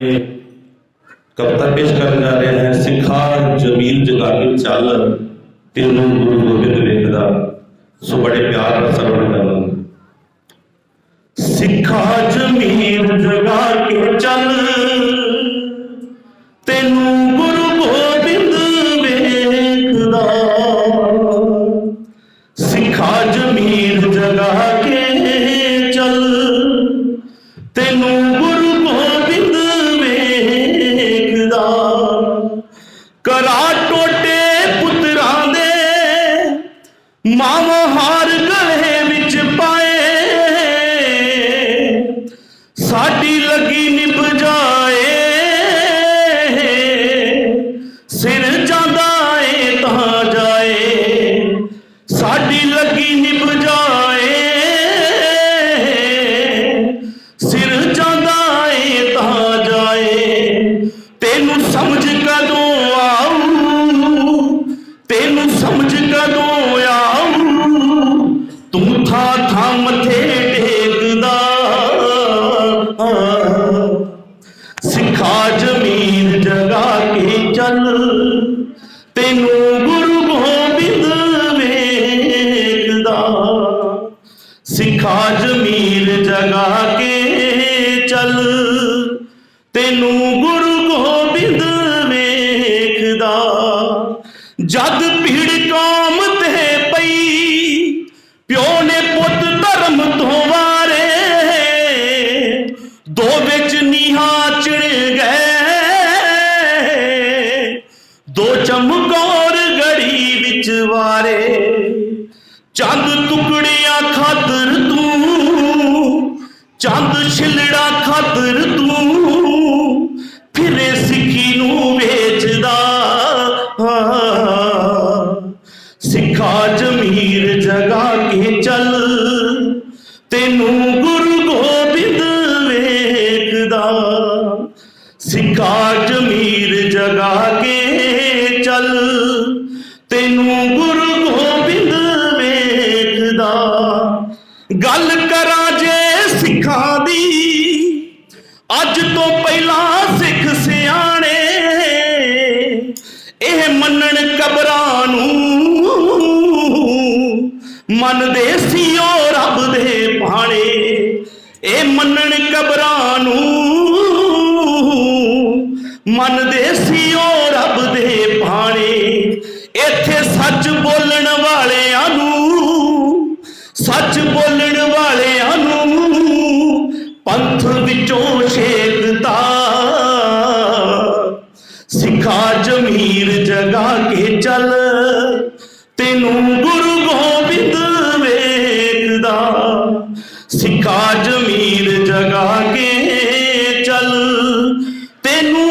ਕਵਿਤਾ ਪੇਸ਼ ਕਰਨ ਜਾ ਰਿਹਾ ਹੈ ਸਿੱਖਾ ਜਮੀਲ ਜਗਾ ਕੇ ਤੈਨੂੰ ਗੁਰੂ ਗੋਬਿੰਦ ਵੇਖਦਾ ਸੋ ਬੜੇ ਪਿਆਰ ਨਾਲ ਸਰਵਣ ਕਰਾਂਗੇ ਸਿੱਖਾ ਜਮੀਲ ਜਗਾ ਕੇ ਚੱਲ ਤੈਨੂੰ ਗੁਰੂ ਗੋਬਿੰਦ ਵੇਖਦਾ ਸਿੱਖਾ ਜਮੀਲ ਜਗਾ ਕੇ ਚੱਲ ਤੈਨੂੰ ਕਰਾ ਟੋਟੇ ਪੁੱਤਰਾਂ ਦੇ, ਮਾਵਾਂ ਹਾਰ ਗਲੇ ਵਿੱਚ ਪਾਏ। ਸਾਡੀ ਲੱਗੀ ਨਿਭ ਜਾਏ। ਸਿਰ ਜਾਂਦਾ ਏ ਤਾਂ ਜਾਏ। ਸਾਡੀ ਲੱਗੀ ਨਿਭ ਜਾਏ। ਸਿਰ ਜਾਂਦਾ ਏ ਤਾਂ ਜਾਏ। ਤੈਨੂੰ ਸਮਝ ਤੈਨੂੰ ਸਮਝ ਕਦੋਂ ਆਊ? ਤੂੰ ਥਾ ਥਾ ਮੱਥੇ ਟੇਕਦਾ। ਸਿੱਖਾ ਜ਼ਮੀਨ ਜਗਾ ਕੇ ਚੱਲ। ਤੈਨੂੰ ਗੁਰੂ ਗੋਬਿੰਦ ਵੇਖਦਾ। ਸਿੱਖਾ ਜ਼ਮੀਰ ਜਗਾ ਕੇ ਚੱਲ। ਤੈਨੂੰ ਗੁਰੂ ਜਦ ਭੀੜ ਕੌਮ ਤੇ ਪਈ, ਪਿਓ ਨੇ ਪੁੱਤ ਧਰਮ ਤੋਂ ਵਾਰੇ, ਦੋ ਵਿੱਚ ਨੀਹਾਂ ਚਿੜ ਗਏ। ਦੋ ਚਮਕੌਰ ਗੜੀ ਵਿੱਚ ਵਾਰੇ, ਚੰਦ ਟੁਕੜਿਆਂ ਖਾਤਰ ਤੂੰ, ਚੰਦ ਛਿਲੜਾ ਖਾਤਰ ਤੂੰ, ਫਿਰੇ ਸਿੱਖੀ ਨੂੰ ਵੇਚਦਾ। ਸਿੱਖਾ ਜਮੀਰ ਜਗਾ ਕੇ ਚੱਲ। ਤੈਨੂੰ ਗੁਰੂ ਗੋਬਿੰਦ ਵੇਖਦਾ। ਗੱਲ ਕਰਾਂ ਜੇ ਸਿੱਖਾਂ ਦੀ, ਅੱਜ ਤੋਂ ਪਹਿਲਾਂ ਸਿੱਖ ਸਿਆਣੇ, ਇਹ ਮੰਨਣ ਕਬਰਾਂ ਨੂੰ ਮੰਨਦੇ ਸੀ ਉਹ ਰੱਬ ਦੇ ਭਾਣੇ। ਇਹ ਮੰਨਣ ਕਬਰਾਂ ਨੂੰ ਮੰਨਦੇ ਸੀ ਉਹ ਰੱਬ ਦੇ ਭਾਣੇ, ਇੱਥੇ ਸੱਚ ਬੋਲਣ ਵਾਲਿਆਂ ਨੂੰ, ਸੱਚ ਬੋਲਣ ਵਾਲਿਆਂ ਨੂੰ ਪੰਥ ਵਿੱਚੋਂ ਛੇਕਦਾ ਸਿੱਖਾ ਜਮੀਰ ਜਗਾ ਕੇ ਚੱਲ, ਤੈਨੂੰ ਗੁਰੂ ਗੋਬਿੰਦ ਵੇਖਦਾ। ਸਿੱਖਾ ਜਮੀਰ ਜਗਾ ਕੇ ਚੱਲ, ਤੈਨੂੰ